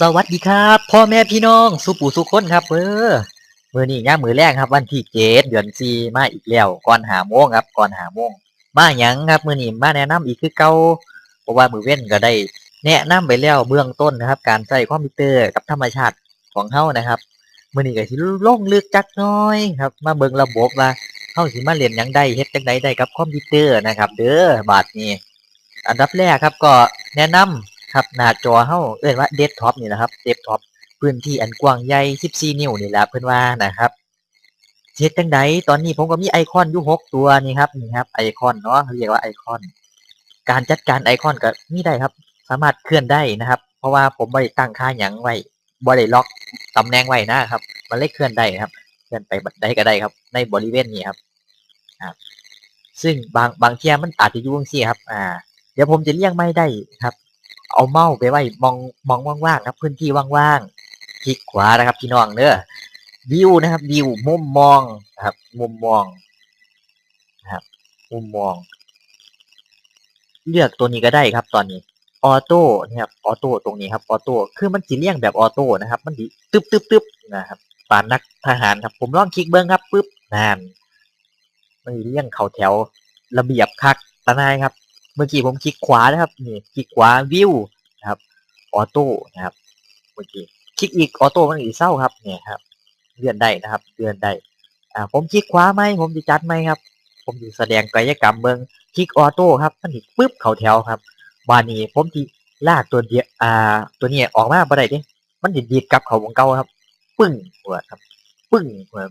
สวัสดีครับ พ่อแม่พี่น้องสุปู่สุคนครับเออมือนี้ย่ามือแรกครับ วันที่เจ็ดเดือนสี่มาอีกแล้วก่อนหาโมงครับก่อนหาโมงมาหยังครับมือนี้มาแนะนำอีกคือเก่าเพราะว่ามือเว้นก็ได้ แนะนำไปแล้วเบื้องต้นนะครับ การใช้คอมพิวเตอร์กับธรรมชาติของเฮานะครับมือนี้ก็สิลงลึกจักหน้อยครับ มาเบิ่งระบบว่าเฮาสิมาเรียนหยังได้เฮ็ดจังไดได้กับคอมพิวเตอร์นะครับ เด้อบาดนี้ อันดับแรกครับก็แนะนำ ครับหน้าจอเฮาเอิ้นว่าเดสก์ท็อปนี่แหละครับเดสก์ท็อปพื้นที่อันกว้างใหญ่14 นิ้วนี่แหละเพิ่อนว่านะครับเฮ็ดจังไดตอนนี้ผมก็มีไอคอนอยู่6ตัวนี่ครับนี่ครับไอคอนเนาะเรียกว่าไอคอน การจัดการไอคอนก็มีได้ครับ สามารถเคลื่อนได้นะครับ เพราะว่าผมบ่ได้ตั้งค่าหยังไว้บ่ได้ล็อกตำแหน่งไว้นะครับ มันเลยเคลื่อนได้ครับ เคลื่อนไปบัดใดก็ได้ครับ ในบริเวณนี้ครับครับซึ่งบางบางเที่ยมันอาจจะยู่จังซี่ครับ อ่า เดี๋ยวผมจะเลี่ยงไม่ได้ครับ เอาเมาส์ไปไว้มองมองว่างๆครับพื้นที่ว่างๆคลิกขวานะครับพี่น้องเด้อวิวนะครับวิวมุมมองนะครับมุมมองนะครับมุมมอง เลือกตัวนี้ก็ได้ครับตอนนี้ออโต้นะครับออโต้ตรงนี้ครับออโต้คือมันสิเลี่ยงแบบออโต้นะครับ มันสิตึ๊บตึ๊บตึ๊บนะครับปานนักทหารครับ ผมลองคลิกเบิ้งครับปึ๊บนั่นมันเลี่ยงเข้าแถวระเบียบคักตะนายครับ เมื่อกี้ผมคลิกขวานะครับนี่คลิกขวาวิวนะครับออโต้นะครับเมื่อกี้คลิกอีกออโต้มันอีกเศร้าครับเนี่ยครับเลื่อนได้นะครับเลื่อนได้อ่าผมคลิกขวาไหมผมจะจัดไหมครับ ผมจะแสดงกายกรรมเบิงคลิกออโต้ครับมันอีกปึ๊บเข้าแถวครับบานี้ผมที่ลากตัวเดียอ่าตัวนี้ออกมาบ่ได้ด้มันจะดีดกับเขาวงเก่าครับ ปึ้งหัวครับ ปึ้งหัว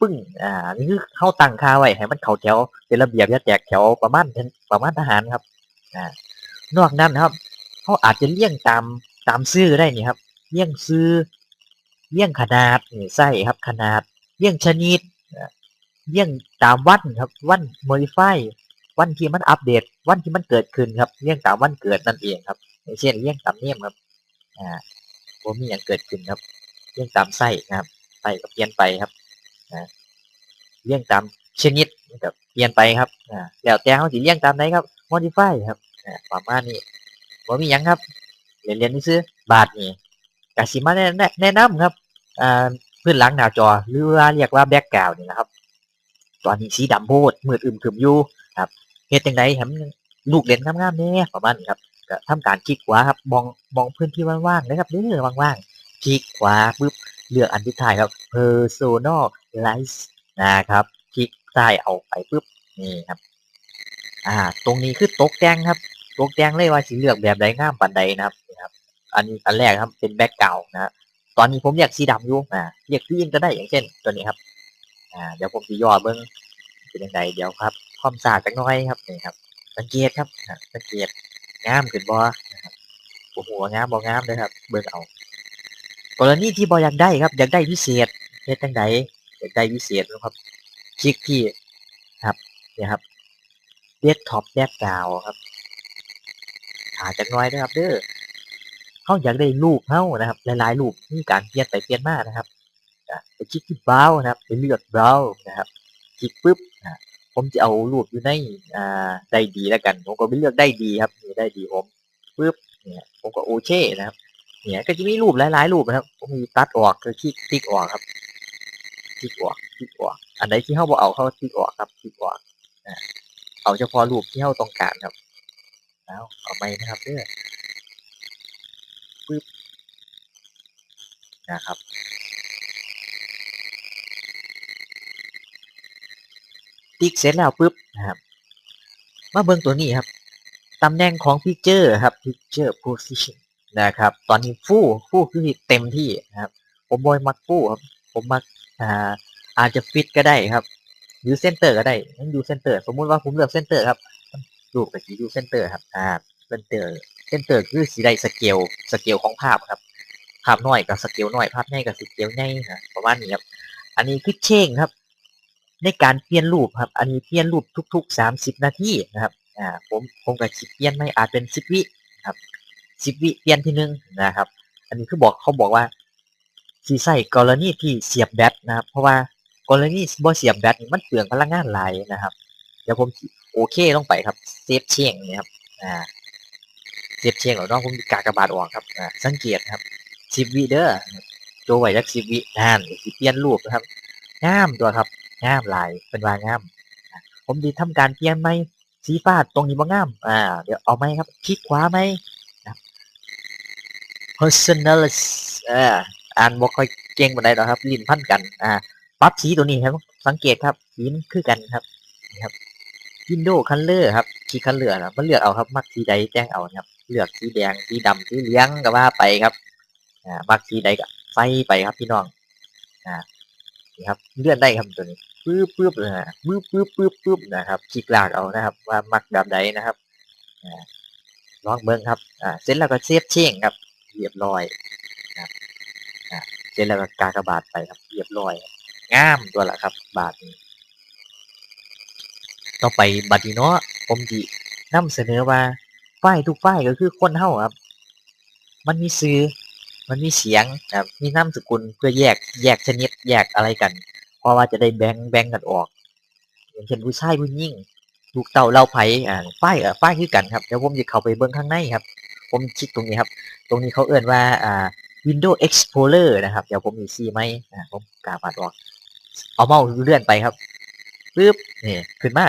ปึ้งอ่านี่คือเข้าตั้งค่าไว้ให้มันเข้าแถวเป็นระเบียบอย่าแตกแถวประมาณประมาณทหารครับ อ่านอกนั้นครับเขาอาจจะเลี่ยงตามตามซื้อได้นี่ครับ เลี่ยงซื้อ เลี่ยงขนาดนี่ไส้ครับ ขนาด เลี่ยงชนิดเลี่ยงตามวันครับ วัน modify วันที่มันอัปเดต วันที่มันเกิดขึ้นครับ เลี่ยงตามวันเกิดนั่นเองครับอย่างเช่นเลี่ยงตามเนียมครับอ่าผมมีอย่างเกิดขึ้นครับ เลี่ยงตามไส้นะครับไส้ก็เปลี่ยนไปครับเลี่ยงตามชนิดก็เปลี่ยนไปครับอ่าแล้วแต่เขาสิเลี่ยงตามไหนครับ modify ครับประมาณนี้บ่มีหยังครับเรียนเรียนซื้อบาทนี่กสิมาแนะแนะแนะนำครับอ่าพื้นหลังหน้าจอ หรือว่าเรียกว่าแบ็กกราวด์นี่นะครับ ตอนนี้สีดำโพดมืดอึมครึมอยู่ครับเฮ็ดจังไดให้มันลูกเล่นงามๆแน่ประมาณนี้ครับก็ทำการคลิกขวาครับมองมองพื้นที่ว่างๆนะครับเด้อว่างๆคลิกขวาปุ๊บเลือกอันที่ท้ายครับ personalize นะครับ คลิกซ้ายเอาไปปุ๊บนี่ครับ อ่า ตรงนี้คือตกแต่งครับ ตกแต่งเลยว่าสิเลือกแบบใดงามปานใดนะครับนี่ครับ อันนี้อันแรกครับเป็นแบ็กกรานะตอนนี้ผมอยากสีดำอยู่อ่าเรียกสีอื่นก็ได้อย่างเช่น ตัวนี้ครับ อ่า เดี๋ยวผมสิย่อเบิ่งเป็นยังไงเดี๋ยวครับความสะอาดจักหน่อยครับนี่ครับ สังเกตครับสังเกตงามขึ้นบ่นะครับโอ้โหงามบ่งามเลยครับ เบิ่งเอา กรณีที่บ่อยากได้ครับ อยากได้พิเศษเฮ็ดจังไดอยากได้พิเศษนะครับคลิกที่ครับเนี่ยครับ เดสก์ท็อปแบ็กกราวครับหาจักน่อยนะครับ เด้อเขาอยากได้รูปเฮานะครับหลายๆรูปมีการเปลี่ยนไปเปลี่ยนมานะครับไปคลิกที่เบราว์นะครับไปเลือกเบราว์นะครับคลิกปุ๊บอะผมจะเอารูปอยู่ในอ่าได้ดีแล้วกันผมก็ไปเลือกได้ดีครับนี่ได้ดีผมปุ๊บเนี่ยผมก็โอเคนะครับเนี่ยก็จะมีรูปหลายๆรูปนะครับ ผมมีตัดออกก็คลิกคลิกออกครับคลิกออกคลิกออก อันไหนที่เฮาบ่เอาเขาคลิกออกครับคลิกออกอะ เอาเฉพาะรูปที่เฮาต้องการครับเอาเอาไม่นะครับเด้อปึ๊บนะครับติ๊กเสร็จแล้วปุ๊บนะครับมาเบิ่งตัวนี้ครับตำแหน่งของ Picture ครับ Picture Position นะครับ ตอนนี้ฟู่ฟู่คือเต็มที่นะครับ ผมบอยมักฟู่ครับ ผมมักอ่าอาจจะฟิตก็ได้ครับ หรือเซนเตอร์ก็ได้นั่นดูเซนเตอร์สมมุติว่าผมเลือกเซนเตอร์ครับรูปกับสีดูเซนเตอร์ครับอ่าเซนเตอร์เซนเตอร์คือสีได้สเกลสเกลของภาพครับ ภาพน้อยกับสเกลน้อยภาพใหญ่กับสเกลใหญ่นะประมาณนี้ครับ อันนี้คือเช่งครับ ในการเปลี่ยนรูปครับ อันนี้เปลี่ยนรูปทุก ๆ 30 นาทีนะครับอ่าผมผมก็สิเปลี่ยนไม่อาจเป็น10วิครับ10วิเปลี่ยนทีหนึงนะครับ อันนี้คือบอกเขาบอกว่าสิใช้กรณีที่เสียบแบตนะครับ เพราะว่า กรณีบ่เสียบแบตมันเปลืองพลังงานหลายนะครับ เดี๋ยวผมโอเคลงไปครับเซฟเชียงนี่ครับอ่าเซฟเชียงแล้วเนาะผมสิกากบาทออกครับอ่าสังเกตครับสิบวิเด้อโจไว้จักสิบวินานสิเปลี่ยนรูปนะครับงามตัวครับงามหลายเป็นวางาม ผมดีทำการเปลี่ยนไหมสีฟ้าตรงนี้บ่งามอ่าเดี๋ยวเอาไหมครับคลิกขวาไหมครับ personal อ่าอ่านบ่ค่อยเก่งปานใดหรอกครับลิ้นพันกันอ่า ปรับสีตัวนี้ครับ สังเกตครับสีมันคือกันครับนี่ครับ Window Color ครับคีคันเลือกนะมันเลือกเอาครับ มักสีใดแจ้งเอาครับ เลือกสีแดงสีดำสีเหลืองก็ว่าไปครับอ่ามักสีใดก็ใส่ไปครับพี่น้องอ่านี่ครับเลื่อนได้ครับตัวนี้ปึ๊บปึ๊บนะปึ๊บปึ๊บปึ๊บปึ๊บนะครับคลิกลากเอานะครับ ว่ามักแบบใดนะครับอ่าลองเบิ่งครับอ่าเสร็จแล้วก็เซฟเช่งครับเรียบร้อยครับอ่าเสร็จแล้วก็กากบาทไปครับเรียบร้อย งามตัวละครับ บาทนี้ต่อไปบัดนี้เนาะผมสินำเสนอว่าไฟล์ทุกไฟล์ก็คือคนเฮาครับ มันมีชื่อมันมีเสียงครับ มีนามสกุลเพื่อแยกแยกชนิดแยกอะไรกัน เพราะว่าจะได้แบ่งแบ่งกันออก อย่างเช่นผู้ชายผู้หญิงลูกเต่าเล่าไผ่อ่าป้ายเอ่อป้ายคือกันครับเดี๋ยวผมจะเข้าไปเบิ่งข้างในครับ ผมคลิกตรงนี้ครับ ตรงนี้เขาเอื่นว่าอ่า Windows Explorer นะครับ เดี๋ยวผมมีซีไหมอ่าผมกาบาดออก เอาเมาส์เลื่อนไปครับปึ๊บนี่ขึ้นมา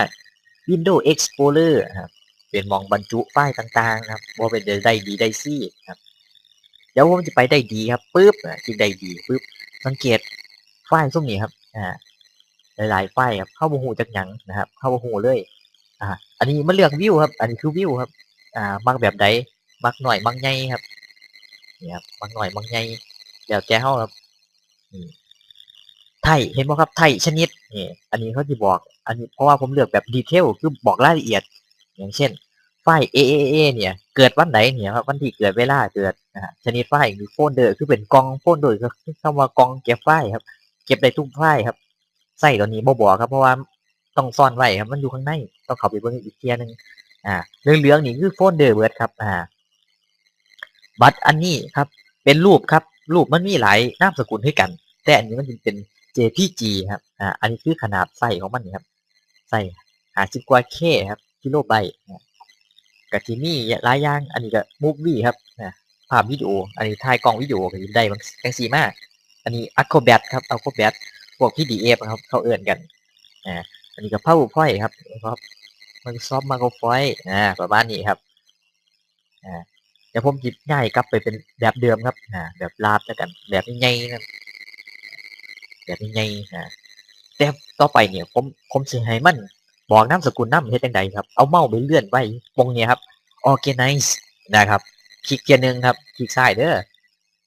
Windows Explorer ครับ เป็นมองบรรจุไฟล์ต่างๆนะครับว่าเป็นได้ดีได้ซี่ครับเดี๋ยวผมจะไปได้ดีครับปึ๊บอะคลิกได้ดีปึ๊บสังเกตไฟล์พวกนี้ครับอ่าหลายๆไฟล์ครับเข้าบ่ฮู้จักหยังนะครับ เข้าบ่ฮู้เลยอ่าอันนี้มันเลือกวิวครับ อันนี้คือวิวครับอ่ามักแบบใดมักหน่อยมักใหญ่ครับนี่ครับมักหน่อยมักใหญ่แล้วแต่เฮาครับ ไทยเห็นบ่ครับไทยชนิดนี่อันนี้เขาสิบอก อันนี้เพราะว่าผมเลือกแบบดีเทลคือบอกรายละเอียด อย่างเช่น ไฟล์ AAA เนี่ย เกิดวันไหนเนี่ยครับวันที่เกิดเวลาเกิดนะฮะชนิดไฟล์คือโฟลเดอร์คือเป็นกองโฟลเดอร์คือคำว่ากองเก็บไฟล์ครับ เก็บได้ทุกไฟล์ครับใส่ตัวนี้บ่บอกครับเพราะว่าต้องซ่อนไว้ครับมันอยู่ข้างในต้องเข้าไปเบิ่งอีกเทียหนึงอ่าเหลืองๆนี่คือโฟลเดอร์เบิร์ดครับอ่าบัตรอันนี้ครับ เป็นรูปครับ รูปมันมีหลายนามสกุลให้กัน แต่อันนี้มันเป็น JPG ครับ อ่า อันนี้คือขนาดไส้ของมันครับ ไส้หาสิบกว่า K ครับ กิโลไบต์นะกับที่นี่หลายอย่าง อันนี้ก็มูฟวี่ครับนะภาพวิดีโอ อันนี้ถ่ายกล้องวิดีโอก็ยิได้บางจังสีมาก อันนี้ Acrobat ครับ Acrobat พวก PDF ครับ เขาเอื่นกัน อ่า อันนี้ก็ PowerPoint ครับครับ Microsoft PowerPoint อ่า ประมาณนี้ครับ อ่าเดี๋ยวผมหยิบง่ายกลับไปเป็นแบบเดิมครับ อ่า แบบลาดแล้วกัน แบบง่ายๆนะ แบบง่ายๆอ่าแต่ต่อไปเนี่ยผมผมสิให้มันบอกนามสกุลนำเฮ็ดจังไดครับ เอาเมาส์ไปเลื่อนไว้ตรงเนี้ยครับ organize นะครับ คลิกเกียร์หนึ่งครับ คลิกซ้ายเด้อ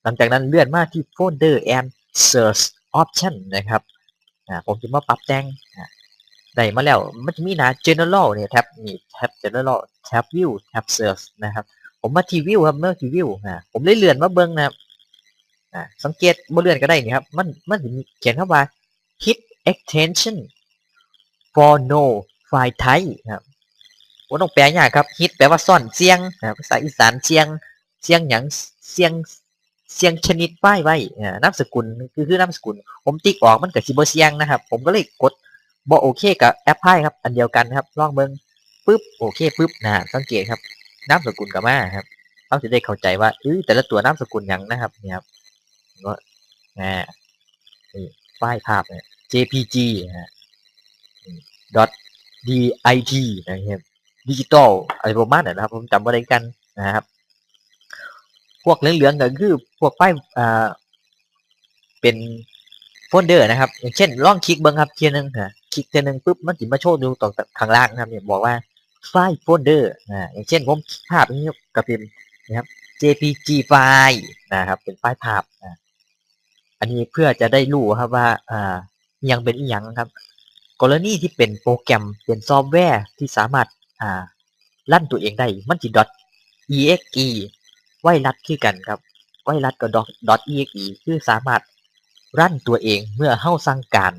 หลังจากนั้นเลื่อนมาที่ folder and search option นะครับ อ่า ผมจะมาปรับแต่งได้มาแล้ว มันจะมีน้า general เนี่ยแท็บนี่แท็บ general แท็บ view แท็บ search นะครับ ผมมาที่ view ครับเมื่อที่ view อ่าผมเลยเลื่อนมาเบิ่งนะครับ สังเกตบ่เลื่อนก็ได้นี่ครับ มันมันเขียนคำว่า hit extension for no file type ครับผมต้องแปลยากครับ hit แปลว่าซ่อนเสียงนะครับภาษาอีสานเสียงเสียงหยังเสียงเสียงชนิดป้ายไว้นามสกุลคือคือนามสกุล ผมติ๊กออกมันก็สิบเสียงนะครับ ผมก็เลยกดบ่โอเคกับแอปพลายครับ อันเดียวกันครับ ลองเบิ่งปึ๊บโอเคปึ๊บนะสังเกตครับนามสกุลกับมาครับเราจะได้เข้าใจว่าเอ้ยแต่ละตัวนามสกุลหยังนะครับเนี่ยครับ ก็นี่ไฟล์ภาพเนี่ย JPG นะฮะ dot dit นะครับดิจิตอลอะไรประมาณนั้นนะครับ ผมจำบ่ได้กันนะครับ พวกเหลืองๆก็คือพวกไฟล์อ่าเป็นโฟลเดอร์นะครับ อย่างเช่นลองคลิกเบิ่งครับเทียนึงนะคลิกเทียนึงปุ๊บมันสิมาโชว์อยู่ตรงข้างล่างนะครับเนี่ยบอกว่าไฟล์โฟลเดอร์นะอย่างเช่นผมคลิกภาพนี้ก็เป็นนะครับ jpg ไฟล์นะครับ เป็นไฟล์ภาพนะ อันนี้เพื่อจะได้รู้ครับว่าอ่ายังเป็นอีหยังครับ กรณีที่เป็นโปรแกรมเป็นซอฟต์แวร์ที่สามารถอ่าลั่นตัวเองได้มันสิ .exe ไวรัสคือกันครับ ไวรัสกับ .exe คือสามารถรั่นตัวเองเมื่อเฮาสั่งการ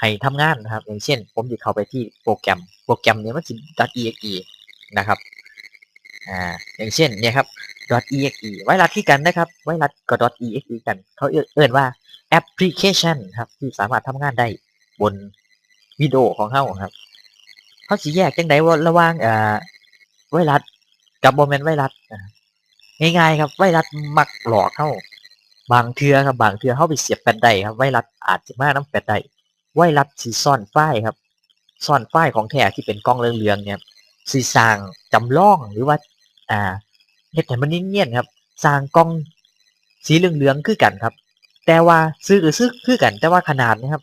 ให้ทำงานนะครับ อย่างเช่น ผมจะเข้าไปที่โปรแกรม โปรแกรมเนี้มันสิ .exe นะครับ อ่าอย่างเช่นเนี่ยครับ .exe ไวรัสคือกันนะครับ ไวรัสกับ .exe กัน เขาเอิ้นว่าแอปพลิเคชันครับ ที่สามารถทำงานได้บนวิดีโอของเฮาครับเขาสิแยกจังไดว่าระว่างอ่าไวรัสกับบ่แม่นไวรัสง่ายๆครับ ไวรัสมักหลอกเฮาบางเทือครับ บางเทือเข้าไปเสียบแฟลชได้ครับ ไวรัสอาจจะมาน้ำแฟลชได้ไวรัสสีซ่อนไฟล์ครับ ซ่อนไฟล์ของแท้ที่เป็นกล้องเรืองๆเนี่ยสีสร้างจำลองหรือว่า อ่าเฮ็ดให้มันเนียนๆครับสร้างกล้องสีเหลืองๆคือกันครับ แต่ว่าซื้อหรือซื้อคือกัน แต่ว่าขนาดนะครับ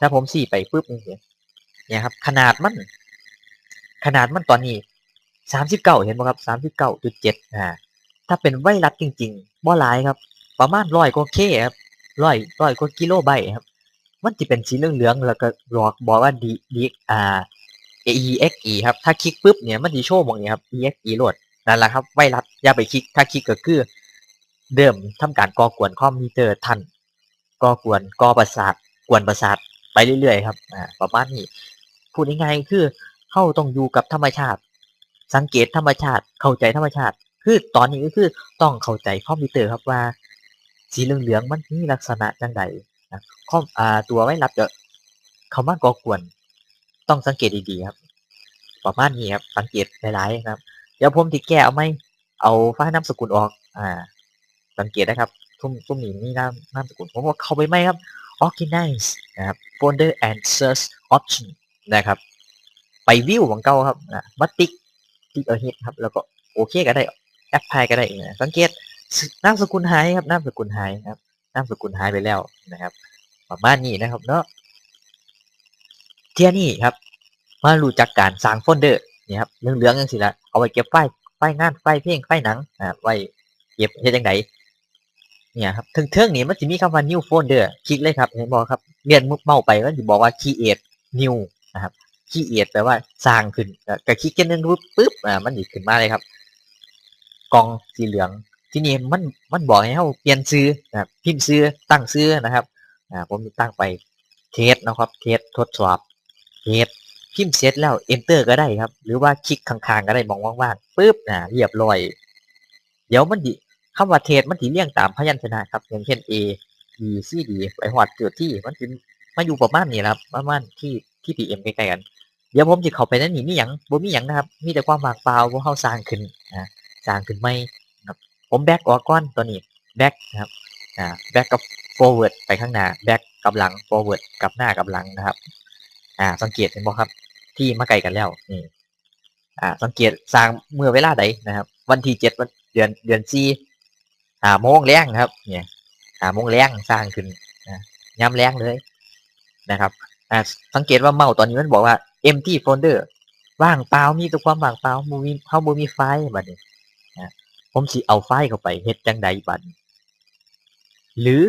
ถ้าผมสี่ไปปุ๊บนี่เนี่ยครับ ขนาดมัน ขนาดมันตอนนี้สามสิบเก้าเห็นไหมครับสามสิบเก้าจุดเจ็ดอ่าถ้าเป็นไวรัสจริงๆบ่หลายครับ ประมาณร้อยกว่าเคครับร้อยร้อยกว่ากิโลไบต์ครับ มันจะเป็นสีเหลืองๆแล้วก็หลอกบอกว่าดีดีอ่า exe ครับ ถ้าคลิกปุ๊บเนี่ยมันจะโชว์หมองนี้ครับ exe โหลด นั่นแหละครับ ไวรัสอย่าไปคลิก ถ้าคลิกก็คือเดิมทำการก่อกวนคอมพิวเตอร์ทันก่อกวนก่อประสาทกวนประสาทไปเรื่อยๆครับอ่าประมาณนี้พูดง่ายๆคือเข้าต้องอยู่กับธรรมชาติ สังเกตธรรมชาติเข้าใจธรรมชาติ คือตอนนี้ก็คือต้องเข้าใจคอมพิวเตอร์ครับว่า สีเหลืองๆมันมีลักษณะจังใดนะคอมอ่าตัวไวรัสจะเข้ามาก่อกวน ต้องสังเกตดีๆครับประมาณนี้ครับสังเกตหลายๆครับ เดี๋ยวผมติแก้เอาไหมเอาไฟล์นามสกุลออก อ่า สังเกตนะครับทุ่มทุ่มนี้นี่นามนามสกุลผมว่าเข้าไปไหมครับ organize นะครับ folder and search option นะครับ ไปวิวของเก่าครับอ่ามาติ๊กติ๊กเอาเฮดครับ แล้วก็โอเคก็ได้แอปพลายก็ได้นะสังเกตนามสกุลหายครับนามสกุลหายครับนามสกุลหายไปแล้วนะครับ ประมาณนี้นะครับเนาะเที่ยนี่ครับ มารู้จักการสร้างโฟลเดอร์ นี่ครับเรื่องเรื่องยังสิละเอาไว้เก็บไฟไฟงานไฟเพลงไฟหนังอ่าไว้เก็บเฮ็ดจังไดเนี่ยครับถึงเทิงนี่มันจะมีคำว่า new folder คลิกเลยครับเห็นบอกครับเรียนมุกเมาไปก็จะบอกว่า create new นะครับ create แปลว่าสร้างขึ้นก็คลิกแค่นึงปุ๊บปุ๊บอ่ามันหยิขึ้นมาเลยครับ กล่องสีเหลืองที่นี่มันมันบอกให้เราเปลี่ยนชื่อนะครับพิมพ์ชื่อตั้งชื่อนะครับอ่าผมตั้งไปเทสนะครับ เทสทดสอบเทส พิมพ์เสร็จแล้ว enter ก็ได้ครับ หรือว่าคลิกข้างๆก็ได้มองว่างๆปุ๊บอ่าเรียบร้อย เดี๋ยวมันดิคำว่าเทสมันถีเรียงตามพยัญชนะครับ อย่างเช่น A B C D ไปหอดจุดที่มันคือมาอยู่ประมาณนี้ครับประมาณที่ที่ PM ใกล้ๆกัน เดี๋ยวผมจะเข้าไปนั่นนี่มีหยังบ่มีหยังนะครับ มีแต่ความว่างเปล่าบ่เฮาสร้างขึ้นอ่าสร้างขึ้นไม่ครับผมแบ็กออกก่อนตัวนี้แบ็กนะครับอ่าแบ็กกับ forward ไปข้างหน้าแบ็กกับหลัง forward กับหน้ากับหลังนะครับอ่าสังเกตเห็นบ่ครับ ที่มาไกลกันแล้วนี่อ่าสังเกตสร้างเมื่อเวลาใดนะครับ วันที่เจ็ดวันเดือนเดือนสี่หาโมงแรงครับ เนี่ยหาโมงแรงสร้างขึ้นนะย้ำแรงเลยนะครับอ่าสังเกตว่าเมาส์ตอนนี้มันบอกว่า empty folder ว่างเปล่ามีแต่ความว่างเปล่าบ่มีเฮาบ่มีไฟล์บัดนี้นะผมสิเอาไฟล์เข้าไปเฮ็ดจังใดบัดหรือ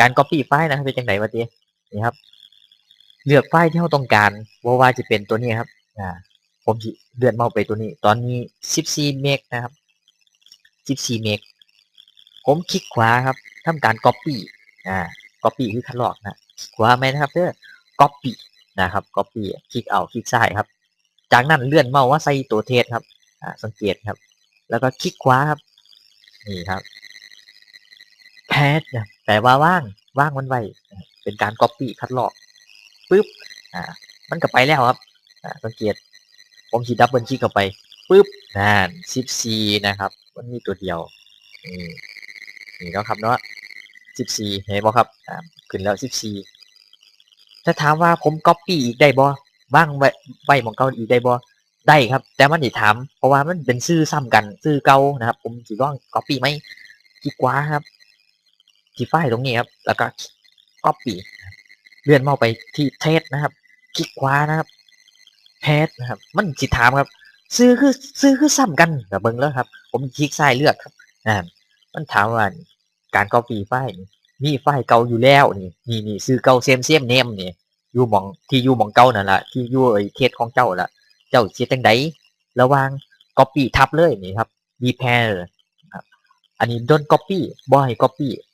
การ copy ไฟล์นะครับเป็นจังไดบัดนี้นี่ครับ เลือกไฟล์ที่เราต้องการว่าว่าจะเป็นตัวนี้ครับอ่าผมเลื่อนเมาส์ไปตัวนี้ ตอนนี้ 14 เมกนะครับ 14 เมกผมคลิกขวาครับทำการ copy อ่า copy คือคัดลอกนะคลิกขวาไหมนะครับเด้อ copy นะครับ copy คลิกเอาคลิกซ้ายครับ จากนั้นเลื่อนเมาส์ว่าใส่ตัวเทสครับอ่าสังเกตครับ แล้วก็คลิกขวาครับนี่ครับแพทนะแปลว่าว่างว่างมันไว้เป็นการ copy คัดลอก ปุ๊บอ่ามันก็ไปแล้วครับอ่าสังเกตผมฉีดดับเบิลคลิกเข้าไปปุ๊บนั่น14นะครับ มันมีตัวเดียวนี่นี่เนาะครับเนาะ14เห็นบ่ครับอ่าขึ้นแล้ว14ถ้าถามว่าผมก๊อปปี้อีกได้บ่ว่างไว้ไว้หมองเก่าอีกได้บ่ได้ครับ แต่มันสิถาม เพราะว่ามันเป็นชื่อซ้ำกันชื่อเก่านะครับ ผมสิลองก๊อปปี้ไหมคลิกขวาครับที่ไฟล์ตรงนี้ครับ แล้วก็ก๊อปปี้ เลื่อนเมาส์ไปที่เทสนะครับ คลิกขวานะครับเทสนะครับ มันสิถามครับ ซื้อคือซื้อคือซ้ำกันกับเบิ่งแล้วครับ ผมคลิกซ้ายเลือกครับอ่ามันถามว่าการ copy ไฟล์นี่มีไฟล์เก่าอยู่แล้วนี่นี่นี่ซื้อเก่าเซมเซมเนมนี่อยู่หมองที่อยู่หมองเก่านั่นแหละที่อยู่ไอ้เทสของเจ้าล่ะเจ้าเฮ็ดจังไดระหว่าง copy ทับเลยนี่ครับ repair ครับอันนี้ don't copy บ่ให้ copy นะครับ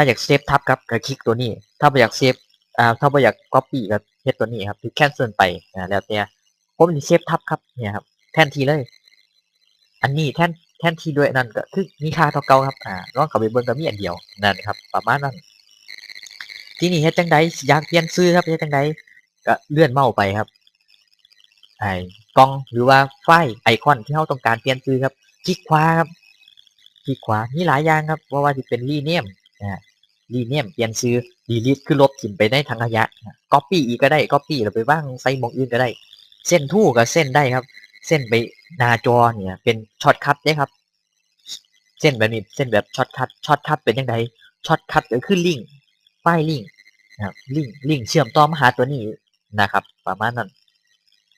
ถ้าอยากเซฟทับครับก็คลิกตัวนี้ ถ้าไม่อยากเซฟอ่าถ้าไม่อยาก copy ก็เฮ็ดตัวนี้ครับที่ cancel ไปอ่าแล้วแต่ผมสิเซฟทับครับเนี่ยครับแทนทีเลย อันนี้แทนแทนทีด้วยนั่นก็คือมีค่าเท่าเก่าครับอ่าลองเข้าไปเบิ่งก็มีอันเดียวนั่นครับ ประมาณนั้นทีนี้เฮ็ดจังไดอยากเปลี่ยนชื่อครับเฮ็ดจังไดก็เลื่อนเมาส์ไปครับไอ้กล้องหรือว่าไฟไอคอนที่เราต้องการเปลี่ยนชื่อครับ คลิกขวาครับ คลิกขวามีหลายอย่างครับว่าว่าจะเป็นรีเนียมนะ ฮะรีเนียมเปลี่ยนชื่อดีลิทคือลบถิ่มไปในทางขยะก๊อปปี้อีกก็ได้ก๊อปปี้เราไปว่างใส่หมองอื่นก็ได้ เส้นทู่กับเส้นได้ครับ เส้นไปหน้าจอเนี่ย เป็นช็อตคัทได้ครับ เส้นแบบนี้เส้นแบบช็อตคัทช็อตคัทเป็นยังไงช็อตคัทก็คือลิงก์ไฟล์ลิงนะครับลิงลิงเชื่อมต่อมาหาตัวนี้นะครับ ประมาณนั้น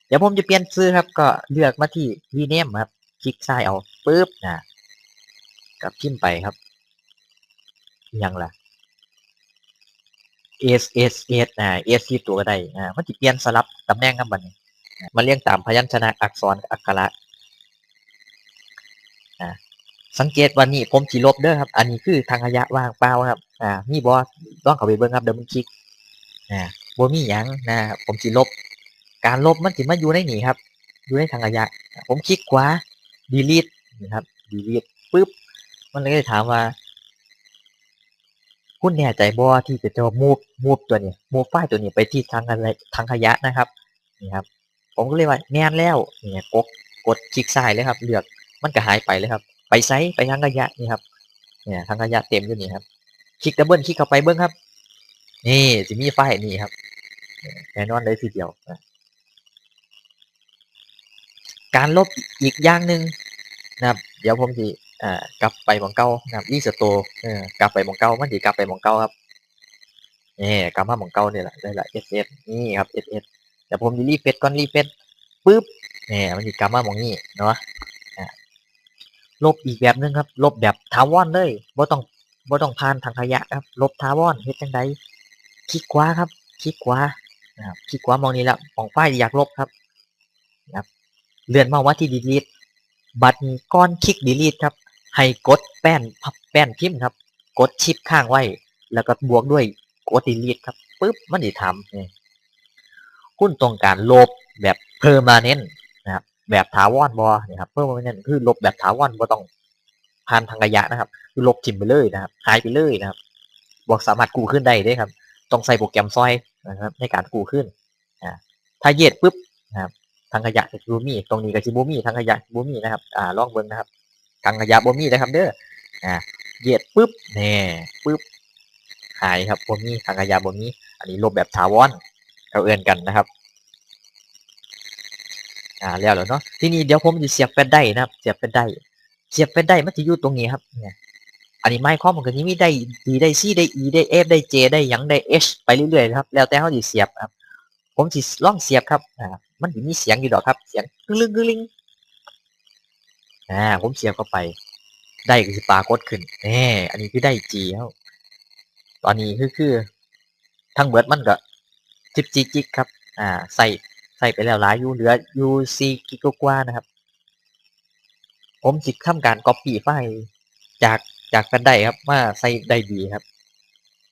เดี๋ยวผมจะเปลี่ยนชื่อครับ ก็เลือกมาที่ rename ครับคลิกซ้ายเอาปุ๊บนะกับพิมพ์ไปครับยังล่ะ S S S อ่า S ที่ตัวก็ได้อ่ามันจะเปลี่ยนสลับตำแหน่งครับบัดนี้อ่ามาเรียงตามพยัญชนะอักษรอักขระอ่าสังเกตวันนี้ผมจีลบเด้อครับ อันนี้คือทางขยะว่างเปล่าครับอ่ามีบอสต้องเข้าไปเบิ่งครับเดี๋ยวมันคลิกอ่าบ่มีหยังนะผมจีลบ การลบมันสิมาอยู่ในนี่ครับ อยู่ในทางขยะ ผมคลิกขวา delete นะครับ delete ปุ๊บมันเลยถามว่า คุณแน่ใจบ่ที่จะจะ move move ตัวนี้ move ไฟตัวนี้ไปที่ทางอะไรทางขยะนะครับนี่ครับ ผมก็เลยว่าแน่นแล้วนี่กดกดคลิกซ้ายเลยครับ เลือกมันก็หายไปเลยครับ ไปไซส์ไปทางขยะนี่ครับเนี่ยทางขยะเต็มอยู่นี่ครับ คลิกดับเบิลคลิกเข้าไปเบิ้งครับ นี่จะมีไฟนี่ครับแน่นอนเลยทีเดียวการลบอีกอย่างหนึ่งนะครับ เดี๋ยวผมจะ อ่ากลับไปมองเก่านะครับอีสโตเออกลับไปมองเก่ามันจะกลับไปมองเก่าครับนี่กลับมาหมองเก่านี่แหละได้ละ S S นี่ครับ S S เดี๋ยวผมจะรีเฟซก่อนรีเฟซปุ๊บนี่มันจะกลับมาหมองนี้เนาะอ่าลบอีกแบบหนึงครับ ลบแบบถาวรเลยบ่ต้องบ่ต้องผ่านทางขยะครับ ลบถาวรเฮ็ดจังไดคลิกขวาครับคลิกขวานะครับคลิกขวามองนี้แล้วมองไฟล์ที่อยากลบครับนะครับ เลื่อนมาว่าที่ delete บัตรก้อนคลิก delete ครับ ให้กดแป้นพับแป้นพิมพ์ครับ กดชิปข้างไว้ แล้วก็บวกด้วยกด delete ครับปุ๊บมันจะทำนี่คุณต้องการลบแบบ permanent นะครับ แบบถาวรบอนี่ครับ permanent คือลบแบบถาวรบ่ต้องผ่านทางระยะนะครับ คือลบทิมไปเลยนะครับหายไปเลยนะครับบอกสามารถกู้ขึ้นได้เด้วยครับ ต้องใส่โปรแกรมซอยนะครับในการกู้ขึ้นอ่าถ้าเหยียดปุ๊บนะครับทางขยะกับบูมี่ตรงนี้กับจิบูมี่ทางขยะบูมี่นะครับอ่าลองเบิ่งนะครับ ทางขยะบูมี่นะครับเด้ออ่าเหยียดปุ๊บแน่ปุ๊บหายครับบูมี่ทางขยะบูมี่อันนี้ลบแบบถาวรเราเอื้อนกันนะครับอ่าแล้วแล้วเนาะทีนี้เดี๋ยวผมจะเสียบแฟลชได้นะครับ เสียบแฟลชได้ เสียบแฟลชได้มันจะอยู่ตรงนี้ครับเนี่ยอันนี้ไม้ข้อมันก็จะมีได้ดีได้ซีได้อีได้เอฟได้เจได้ยังได้เอชไปเรื่อยๆนะครับ แล้วแต่เขาจะเสียบครับ ผมสิลองเสียบครับอ่ามันจะมีเสียงอยู่ดอกครับ เสียงกึ่งลึงกึ่งลิง อ่าผมเสียบเข้าไป ได้ก็สิปรากฏขึ้นแหมอันนี้คือได้จีครับตอนนี้คือคือทั้งเบิดมันก็จิบจิกจิกครับ อ่า ใส่ใส่ไปแล้วหลายอยู่เหลืออยู่สี่กิกกว่านะครับ ผมสิกทำการ copy ไฟล์จากจากกันได้ครับมาใส่ได้ดีครับ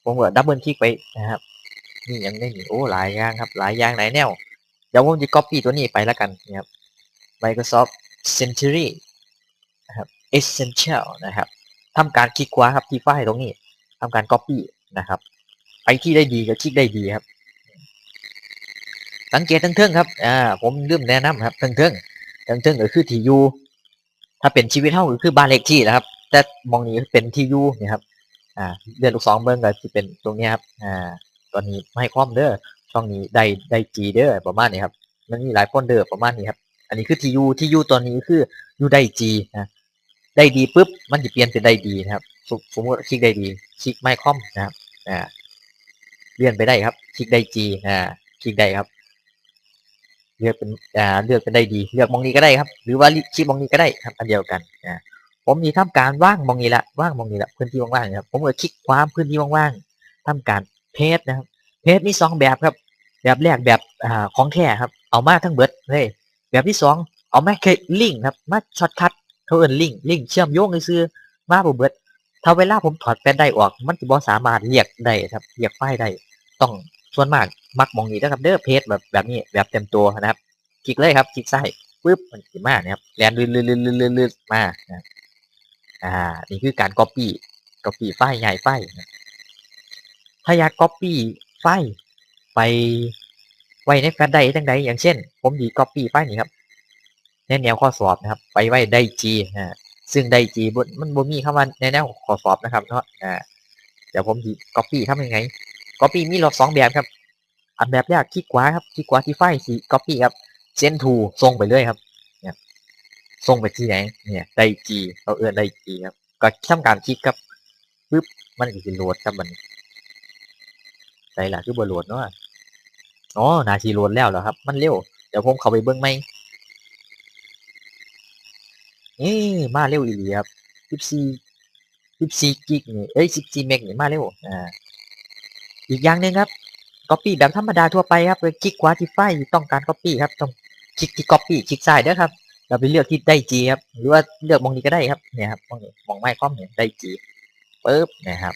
ผมก็ดับเบิลคลิกไปนะครับนี่ยังได้นี่โอ้หลายอย่างครับ หลายอย่างหลายแนว เดี๋ยวผมจะ copy ตัวนี้ไปแล้วกันนะครับ Microsoft Century นะครับ Essential นะครับทำการคลิกขวาครับที่ไฟล์ตรงนี้ทำการ copy นะครับไปที่ได้ดีก็คลิกได้ดีครับ สังเกตทั้งเทิงๆครับอ่าผมลืมแนะนำครับทั้งเทิงทั้งเทิงก็คือที่อยู่ถ้าเป็นชีวิตเท่าก็คือบ้านเลขที่นะครับ แต่มองนี้เป็นที่อยู่นี่ครับอ่าเดือนลูกสองเบิ้งก็จะเป็นตรงนี้ครับอ่าตอนนี้ไม่ให้ความเด้อช่องนี้ได้ได้จีเด้อประมาณนี้ครับมันมีหลายคนเด้อประมาณนี้ครับ อันนี้คือทียูทียูตัวนี้คือยูได้จีนะ ได้ดีปุ๊บมันจะเปลี่ยนเป็นได้ดีนะครับสมมติคลิกได้ดีคลิกไม่คอมนะครับอ่าเลื่อนไปได้ครับ คลิกได้จีอ่าคลิกได้ครับ เลือกเป็นอ่าเลือกเป็นได้ดี เลือกมองนี้ก็ได้ครับ หรือว่าคลิกมองนี้ก็ได้ครับอันเดียวกันอ่าผมมีทำการว่างมองนี้ละว่างมองนี้ละพื้นที่ว่างๆครับ ผมก็คลิกความพื้นที่ว่างๆทำการเพจนะครับ เพจมีสองแบบครับ แบบแรกแบบอ่าของแท้ครับ เอามาทั้งเบิดเลยแบบที่สองเอามาแค่ลิงก์ครับมาช็อตคัท เขาเอิ้นลิงลิงเชื่อมโยงซื่อมาบ่เบิดถ้าเวลาผมถอดแฟลชได้ออก มันจะบ่สามารถเรียกได้ครับเรียกไฟได้ต้องส่วนมากมักมองนี้นะครับเด้อเพจแบบแบบนี้แบบเต็มตัวนะครับคลิกเลยครับคลิกซ้ายปึ๊บมันสิมานะครับแลนลื่นๆๆๆๆมานะครับอ่านี่คือการ copy copy ไฟล์ใหญ่ไฟล์นะถ้าอยาก copy ไฟล์ไปไว้ในแฟลชได้จังใดอย่างเช่น ผมดี copy ไฟล์นี้ครับ ในแนวข้อสอบนะครับ ไปไว้ได้ G นะซึ่งไดจีบนมันบ่มีคำว่าในแนวข้อสอบนะครับเนาะอ่าเดี๋ยวผมสิ copy ทำยังไง copy มีรอบสองแบบครับ อันแบบแรกคลิกขวาครับคลิกขวาที่ไฟล์สิ copy ครับ send to ส่งไปเลยครับเนี่ยส่งไปที่ไหนเนี่ยไดจีเราเอื้อนไดจีครับก็ทำการคลิกครับปึ๊บมันก็สิโหลดครับมันใส่ละคือบ่โหลดเนาะอ๋อนาทีโหลดแล้วเหรอครับ มันเร็วเดี๋ยวผมเข้าไปเบิ่งไหม นี่มาเร็วอีหลีครับ14 14กิกนี่เอ้ย14เมกนี่มาเร็วอ่าอีกอย่างหนึ่งครับ Copy แบบธรรมดาทั่วไปครับคลิกขวาที่ไฟต้องการ Copy ครับต้องคลิกที่ Copy คลิกซ้ายเด้อครับ เราไปเลือกที่ได้จีครับหรือว่าเลือกมองนี้ก็ได้ครับเนี่ยครับมองนี้มองไม้คอมเนี่ยได้จีปึ๊บนะครับ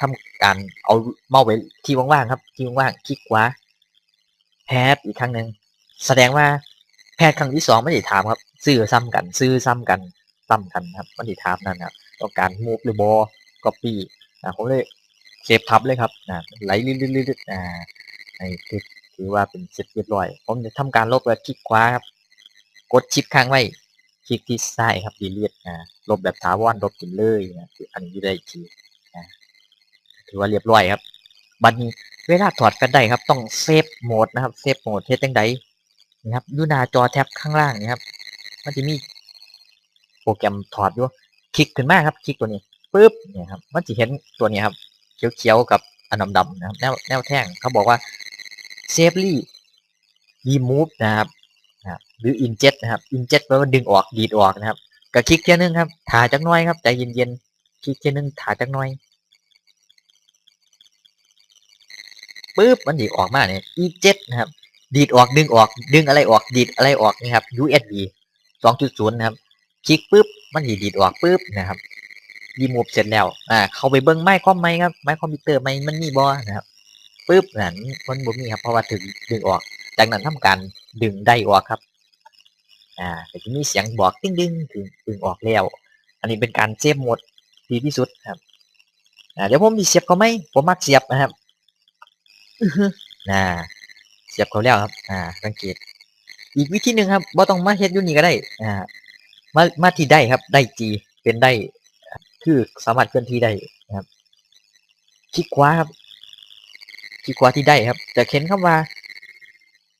ทำการเอาเมาส์ไว้ที่ว่างๆครับ ที่ว่างๆคลิกขวาแพทอีกครั้งหนึ่งแสดงว่า แพทครั้งที่สองไม่ได้ถามครับ ซื้อซ้ำกันซื้อซ้ำกันซ้ำกันครับไม่ได้ถามนั่นครับต้องการมูฟหรือบอก็ปี้นะผมเลยเซฟทับเลยครับนะไหลลื่นๆอ่าไอ้คือถือว่าเป็นเสร็จเรียบร้อย ผมจะทำการลบแล้วคลิกขวาครับ กดชิปค้างไว้คลิกที่ซ้ายครับ delete อ่าลบแบบถาวรลบกินเลยนะคืออันนี้ได้ทีนะถือว่าเรียบร้อยครับ บัดนี้เวลาถอดกันได้ครับ ต้องเซฟโหมดนะครับเซฟโหมดเฮ็ดจังได นะครับอยู่หน้าจอแท็บข้างล่างนี่ครับ มันจะมีโปรแกรมถอดอยู่คลิกขึ้นมาครับ คลิกตัวนี้ปุ๊บเนี่ยครับมันจะเห็นตัวนี้ครับ เขียวๆกับอันดำๆนะครับแนวแนวแท่งเขาบอกว่า safely remove นะครับนะหรือ injet นะครับ injet แปลว่าดึงออกดีดออกนะครับก็คลิกเทียนึงครับถ่าจักน้อยครับใจเย็นๆคลิกเทียนึงถ่าจักน้อยปึ๊บมันดีออกมาเนี่ย injet นะครับ ดีดออกดึงออก ดึงอะไรออกดีดอะไรออกนะครับ USB 2.0 นะครับ คลิกปึ๊บมันดีดีดออกปึ๊บนะครับรีมูฟเสร็จแล้วอ่าเข้าไปเบิ้งไม้คอมไหมครับไม้คอมพิวเตอร์ไหมมันมีบอนะครับปึ๊บนั่นมันบ่มีครับเพราะว่าถึงดึงออก จากนั้นทำการดึงได้ออกครับอ่าก็จะมีเสียงบอกติ้งดึงถึงดึงออกแล้ว อันนี้เป็นการเซฟหมดดีที่สุดครับอ่าเดี๋ยวผมมีเสียบเขาไหมผมมักเสียบนะครับอือหือน่า เสียบเขาแล้วครับ อ่า สังเกต อีกวิธีหนึ่งครับบ่ต้องมาเฮ็ดยูนี่ก็ได้ อ่า มามาที่ได้ครับ ได้จีเป็นได้ คือสามารถเคลื่อนที่ได้นะครับ คลิกขวาครับ คลิกขวาที่ได้ครับ จะเข็นคำว่า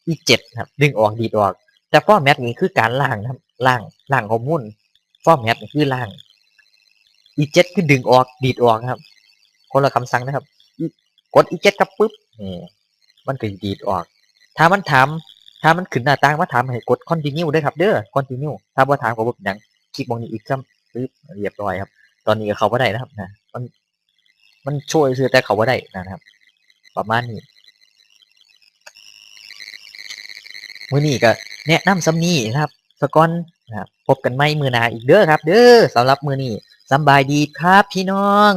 อีเจ็ดครับ ดึงออกดีดออก แต่ฟอร์แมตนี่คือการล่างครับล่างล่างข้อมูลฟอร์แมตนี่คือล่าง อีเจ็ดคือดึงออกดีดออกครับ คนละคำสั่งนะครับ กดอีเจ็ดครับปุ๊บนี่มันก็ดีดออก ถ้ามันถาม ถ้ามันขึ้นหน้าต่างมาถามให้กด continue ด้วยครับเด้อ continue ถ้าบ่ถามก็บ่เป็นหยังคลิกมองนี้อีกซ้ำปึ๊บเรียบร้อยครับ ตอนนี้เขาบ่ได้นะครับนะมันมันช่วยซื้อแต่เขาบ่ได้นะครับ ประมาณนี้มื้อนี้ก็แนะนำซ้ำนี้นะครับสกอนนะครับพบกันใหม่มือหน้าอีกเด้อครับ เด้อสำหรับมือนี้สบายดีครับพี่น้อง